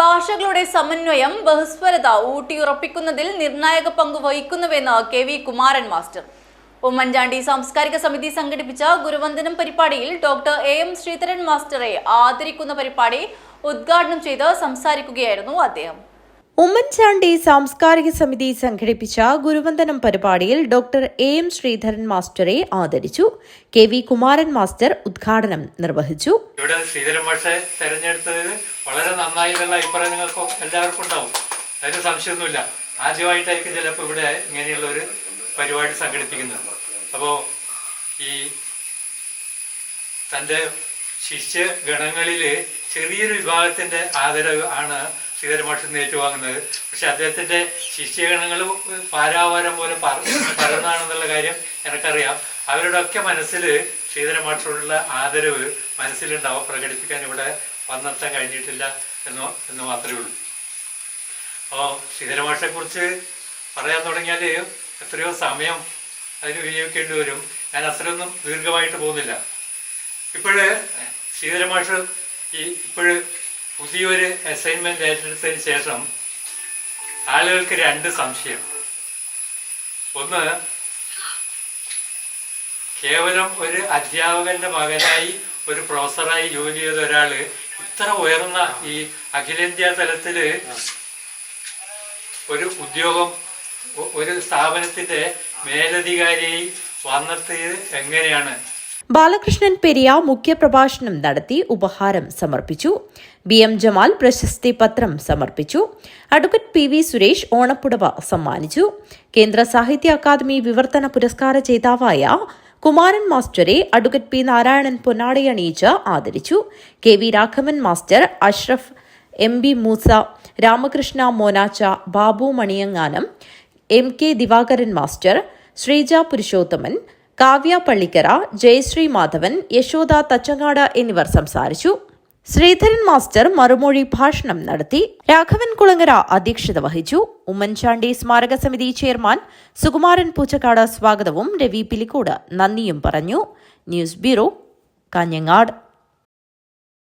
ഭാഷകളുടെ സമന്വയം ബഹുസ്വരത ഊട്ടിയുറപ്പിക്കുന്നതിൽ നിർണായക പങ്ക് വഹിക്കുന്നുവെന്ന് K V Kumaran master. Oommen Chandy സാംസ്കാരിക സമിതി സംഘടിപ്പിച്ച ഗുരുവന്ദനം പരിപാടിയിൽ ഡോക്ടർ എ എം ശ്രീധരൻ മാസ്റ്ററെ ആദരിക്കുന്ന പരിപാടി ഉദ്ഘാടനം ചെയ്ത് സംസാരിക്കുകയായിരുന്നു അദ്ദേഹം. ഉമ്മൻചാണ്ടി സാംസ്കാരിക സമിതി സംഘടിപ്പിച്ച ഗുരുവന്ദനം പരിപാടിയിൽ ഡോക്ടർ എ എം ശ്രീധരൻ മാസ്റ്ററെ ആദരിച്ചു. കെ വി കുമാരൻ മാസ്റ്റർ ഉദ്ഘാടനം നിർവഹിച്ചു. ഇവിടെ ശ്രീധരൻ മാഷെ തെരഞ്ഞെടുത്തത് വളരെ നന്നായി എന്നുള്ള അഭിപ്രായം നിങ്ങൾക്ക് എല്ലാവർക്കും ഉണ്ടാവും. അതിന് സംശയമൊന്നുമില്ല. ആദ്യമായിട്ടായിരിക്കും ചിലപ്പോൾ ഇവിടെ ഇങ്ങനെയുള്ള ഒരു പരിപാടി സംഘടിപ്പിക്കുന്നത്. അപ്പോൾ ഈ തന്റെ ശിഷ്യ ഗണങ്ങളിൽ ചെറിയൊരു വിഭാഗത്തിന്റെ ആദരവ് ആണ് നിന്ന് ഏറ്റുവാങ്ങുന്നത്. പക്ഷെ അദ്ദേഹത്തിന്റെ ശിഷ്യഗണങ്ങൾ പാരാവാരം പോലെ പറ പറന്നാണെന്നുള്ള കാര്യം എനിക്കറിയാം. അവരുടെയൊക്കെ മനസ്സിൽ ശ്രീധരമാഷോടുള്ള ആദരവ് മനസ്സിലുണ്ടാവും. പ്രകടിപ്പിക്കാൻ ഇവിടെ വന്നെത്താൻ കഴിഞ്ഞിട്ടില്ല എന്ന് എന്ന് മാത്രമേ ഉള്ളൂ. അപ്പോൾ ശ്രീധരൻ കുറിച്ച് പറയാൻ തുടങ്ങിയാൽ എത്രയോ സമയം അതിന് വിനിയോഗിക്കേണ്ടി വരും. ഞാൻ അത്രയൊന്നും ദീർഘമായിട്ട് പോകുന്നില്ല. ഇപ്പോഴ് ശ്രീധരമാഷ് ഈ ഇപ്പോഴ് പുതിയൊരു അസൈൻമെന്റ് ഏറ്റെടുത്തതിന് ശേഷം ആളുകൾക്ക് രണ്ട് സംശയം. ഒന്ന് കേവലം ഒരു അധ്യാപകന്റെ മകനായി ഒരു പ്രൊഫസറായി ജോലി ചെയ്ത ഒരാൾ ഇത്ര ഉയർന്ന ഈ അഖിലേന്ത്യാ തലത്തിൽ ഒരു ഉദ്യോഗം ഒരു സ്ഥാപനത്തിന്റെ മേലധികാരിയായി വന്നത് എങ്ങനെയാണ്? ബാലകൃഷ്ണൻ പെരിയ മുഖ്യപ്രഭാഷണം നടത്തി ഉപഹാരം സമർപ്പിച്ചു. ബി എം ജമാൽ പ്രശസ്തി പത്രം സമർപ്പിച്ചു. അഡ്വക്കറ്റ് പി വി സുരേഷ് ഓണപ്പുടവ സമ്മാനിച്ചു. കേന്ദ്ര സാഹിത്യ അക്കാദമി വിവർത്തന പുരസ്കാര ജേതാവായ കുമാരൻ മാസ്റ്ററെ അഡ്വക്കറ്റ് പി നാരായണൻ പൊന്നാടയണിയിച്ച് ആദരിച്ചു. K V Raghavan master Ashraf M B Moosa Ramakrishna Monacha Babu മണിയങ്ങാനം M K Divakaran master Sreeja Purushothaman Kavya Pallikkara Jayasree Madhavan Yashoda Thachangad എന്നിവർ സംസാരിച്ചു. ശ്രീധരൻ മാസ്റ്റർ മറുമൊഴി ഭാഷണം നടത്തി. രാഘവൻ കുളങ്ങര അധ്യക്ഷത വഹിച്ചു. ഉമ്മൻചാണ്ടി സ്മാരക സമിതി ചെയർമാൻ സുകുമാരൻ പൂച്ചക്കാട് സ്വാഗതവും രവി പിലിക്കോട് നന്ദിയും പറഞ്ഞു. News bureau Kanhangad.